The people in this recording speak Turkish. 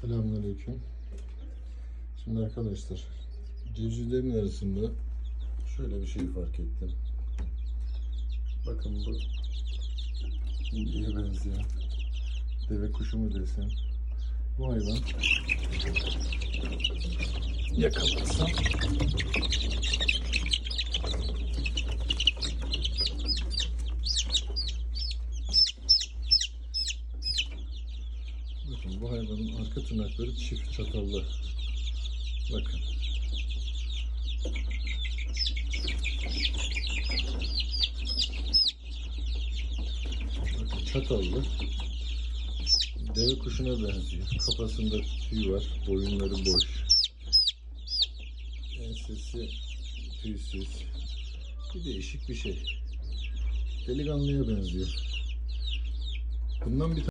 Selamünaleyküm. Şimdi arkadaşlar civcivlerin arasında şöyle bir şey fark ettim. Bakın bu hindiye benzeyen deve kuşu mu desem bu hayvan yakalarsam Bakın bu hayvanın arka tırnakları çift çatallı. Bakın. Çatallı. Deve kuşuna benziyor. Kafasında tüy var. Boyunları boş. Ensesi tüysüz. Bir değişik bir şey. Delikanlıya benziyor. Bundan bir